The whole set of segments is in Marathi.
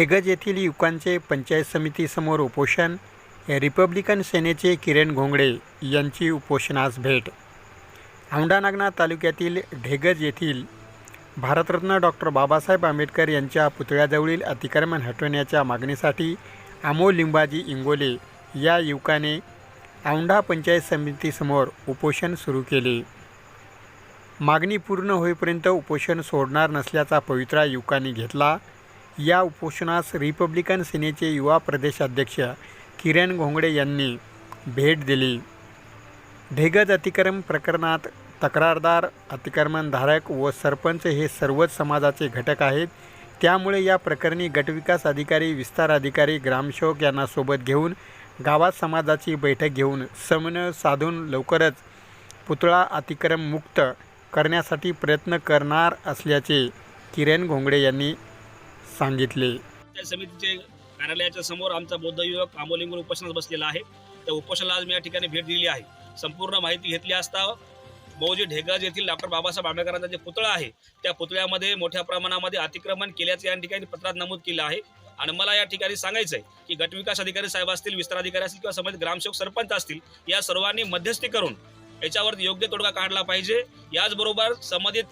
ढेगज येथील युवकांचे पंचायत समितीसमोर उपोषण रिपब्लिकन सेनेचे किरण घोंगडे यांची उपोषणास भेट. औंढा नागनाथ तालुक्यातील ढेगज येथील भारतरत्न डॉक्टर बाबासाहेब आंबेडकर यांच्या पुतळ्याजवळील अतिक्रमण हटवण्याच्या मागणीसाठी अमोल लिंबाजी इंगोले या युवकाने औंढा पंचायत समितीसमोर उपोषण सुरू केले. मागणी पूर्ण होईपर्यंत उपोषण सोडणार नसल्याचा पवित्रा युवकांनी घेतला. या उपोषणास रिपब्लिकन सेनेचे युवा प्रदेशाध्यक्ष किरण घोंगडे यांनी भेट दिली. ढेगज अतिक्रम प्रकरणात तक्रारदार अतिक्रमणधारक व सरपंच हे सर्वच समाजाचे घटक आहेत. त्यामुळे या प्रकरणी गटविकास अधिकारी विस्तार अधिकारी ग्रामसेवक यांना सोबत घेऊन गावात समाजाची बैठक घेऊन समन्वय साधून लवकरच पुतळा अतिक्रम मुक्त करण्यासाठी प्रयत्न करणार असल्याचे किरण घोंगडे यांनी सांगितले. त्या समितीचे कार्यालयाच्या समोर आमचा बौद्ध युवक आंबोलिंगून उपोषणात बसलेला आहे. त्या उपोषणाला आज मी या ठिकाणी भेट दिली आहे. संपूर्ण माहिती घेतली असता मौजे ढेगाज येथील डॉक्टर बाबासाहेब आंबेडकरांचा जे पुतळा आहे त्या पुतळ्यामध्ये मोठ्या प्रमाणामध्ये अतिक्रमण केल्याचे या ठिकाणी पत्रात नमूद केलं आहे. आणि मला या ठिकाणी सांगायचं आहे की गटविकास अधिकारी साहेब असतील विस्तार अधिकारी असतील किंवा समाज ग्रामसेवक सरपंच असतील या सर्वांनी मध्यस्थी करून याच्यावर योग्य तोडगा काढला पाहिजे. याचबरोबर संबंधित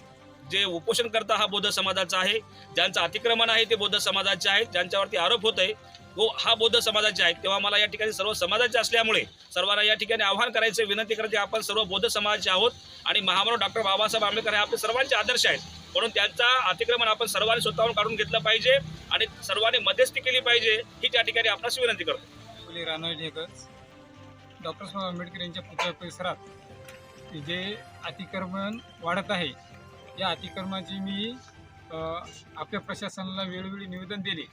जे उपोषण करता हा बौद्ध समाजाचा आहे ज्यांचं अतिक्रमण आहे ते बौद्ध समाजाचे आहेत ज्यांच्यावरती आरोप होत आहे व हा बौद्ध समाजाचे आहेत. तेव्हा मला या ठिकाणी सर्व समाजाचे असल्यामुळे सर्वांना या ठिकाणी आव्हान करायचे विनंती करायची आपण सर्व बौद्ध समाजाचे आहोत आणि महामानव डॉक्टर बाबासाहेब आंबेडकर हे आपले सर्वांचे आदर्श आहेत. म्हणून त्यांचा अतिक्रमण आपण सर्वांनी स्वतःहून काढून घेतलं पाहिजे आणि सर्वांनी मध्यस्थी केली पाहिजे ही त्या ठिकाणी आपणास विनंती करतो. फुले डॉक्टर साहेब आंबेडकर यांच्या पुतळ्या परिसरात जे अतिक्रमण वाढत आहे या अतिक्रमणाची मी आपल्या प्रशासनाला वेळोवेळी निवेदन दिले.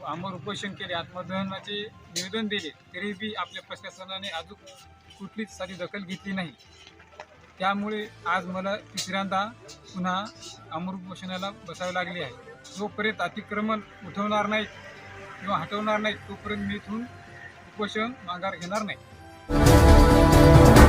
व आमर उपोषण केले आत्मदहनाचे निवेदन दिले तरी बी आपल्या प्रशासनाने अजून कुठलीच साधी दखल घेतली नाही. त्यामुळे आज मला तिसऱ्यांदा पुन्हा अमर उपोषणाला बसावे लागले आहे. जोपर्यंत अतिक्रमण उठवणार नाहीत किंवा हटवणार नाहीत तोपर्यंत मी इथून उपोषण माघार घेणार नाही.